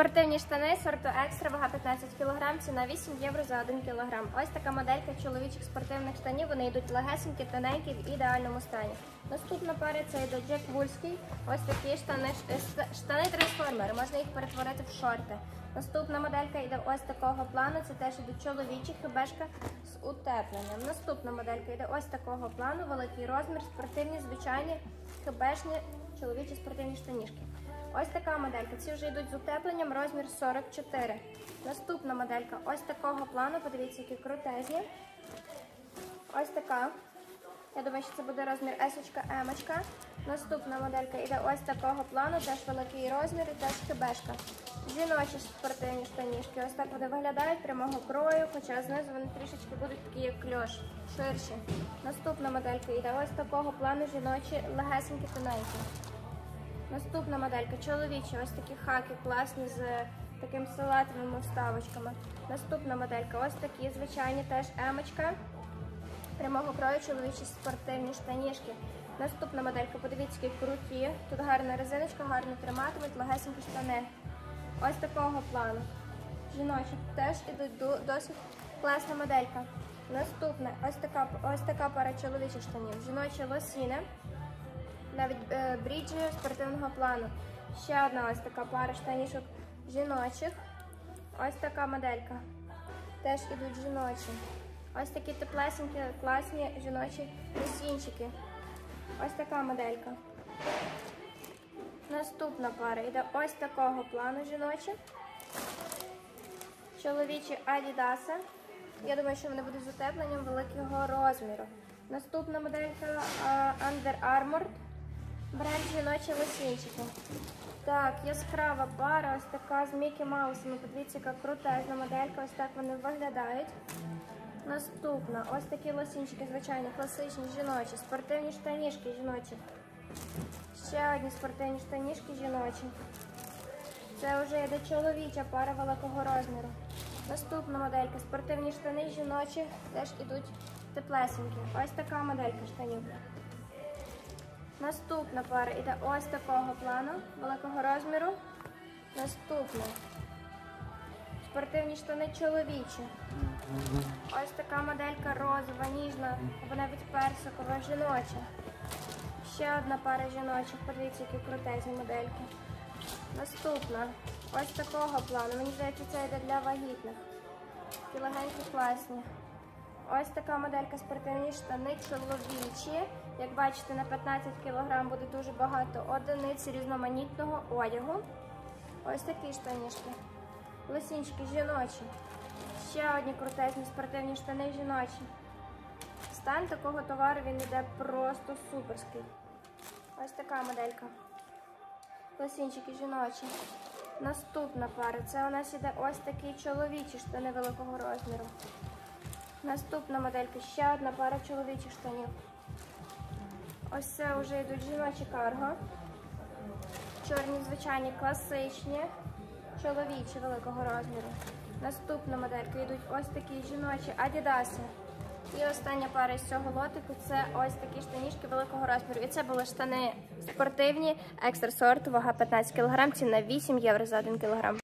Спортивні штани сорту екстра, вага 15 кг, ціна 8 євро за 1 кг. Ось така моделька чоловічих спортивних штанів. Вони йдуть легесенькі, тоненькі, в ідеальному стані. Наступна пара це йде Джек Вульський. Ось такі штани, штани трансформери. Можна їх перетворити в шорти. Наступна моделька йде ось такого плану. Це теж йдуть чоловічі хебешка з утепленням. Наступна моделька йде ось такого плану, великий розмір, спортивні, звичайні хебешні чоловічі спортивні штанішки. Ось така моделька. Ці вже йдуть з утепленням, розмір 44. Наступна моделька ось такого плану. Подивіться, які крутезні. Ось така. Я думаю, що це буде розмір емочка. Наступна моделька йде ось такого плану, теж великий розмір і теж хебешка. Жіночі спортивні штанішки. Ось так вони виглядають прямого крою, хоча знизу вони трішечки будуть такі, як кльош, ширші. Наступна моделька йде ось такого плану жіночі, легесенькі тоненькі. Наступна моделька чоловічі, ось такі хаки класні з такими салатовими вставочками. Наступна моделька, ось такі звичайні теж емочка. Прямого крою чоловічі спортивні штанішки. Наступна моделька, подивіться, які круті. Тут гарна резиночка, гарно триматимуть, легесенькі штани. Ось такого плану. Жіночі теж ідуть досить класна моделька. Наступна, ось така, ось така пара чоловічих штанів. Жіночі лосіни навіть е, бріджі спортивного плану. Ще одна ось така пара штанішок жіночих. Ось така моделька. Теж ідуть жіночі. Ось такі теплесенькі, класні жіночі лосінчики. Ось така моделька. Наступна пара йде ось такого плану жіночі. Чоловічі Адідаси. Я думаю, що вони будуть з утепленням великого розміру. Наступна моделька а, Under Armour. Бренд жіночі лосінчики. Так, яскрава пара, ось така з Мікі Маусами. Подивіться, яка крутезна моделька, ось так вони виглядають. Наступна, ось такі лосінчики, звичайно, класичні жіночі, спортивні штанішки жіночі. Ще одні спортивні штанішки жіночі. Це вже йде чоловіча пара великого розміру. Наступна моделька спортивні штани жіночі, теж ідуть теплесенькі. Ось така моделька штанів. Наступна пара йде ось такого плану, великого розміру. Наступна. Спортивні штани чоловічі. Ось така моделька розова, ніжна, або навіть персикова, жіноча. Ще одна пара жіночих, подивіться, які крутезні модельки. Наступна. Ось такого плану. Мені здається, це йде для вагітних. Такі легенькі класні. Ось така моделька спортивні штани чоловічі. Як бачите, на 15 кг буде дуже багато одиниць різноманітного одягу. Ось такі штанішки. Лосінчики жіночі. Ще одні крутезні спортивні штани жіночі. Стан такого товару він йде просто суперський. Ось така моделька. Лосінчики жіночі. Наступна пара. Це у нас іде ось такі чоловічі штани великого розміру. Наступна моделька. Ще одна пара чоловічих штанів. Ось це вже йдуть жіночі карго. Чорні, звичайні, класичні, чоловічі великого розміру. Наступна моделька йдуть ось такі жіночі адідаси. І остання пара з цього лотику це ось такі штанішки великого розміру. І це були штани спортивні, екстра сорту, вага 15 кг, ціна 8 євро за 1 кг.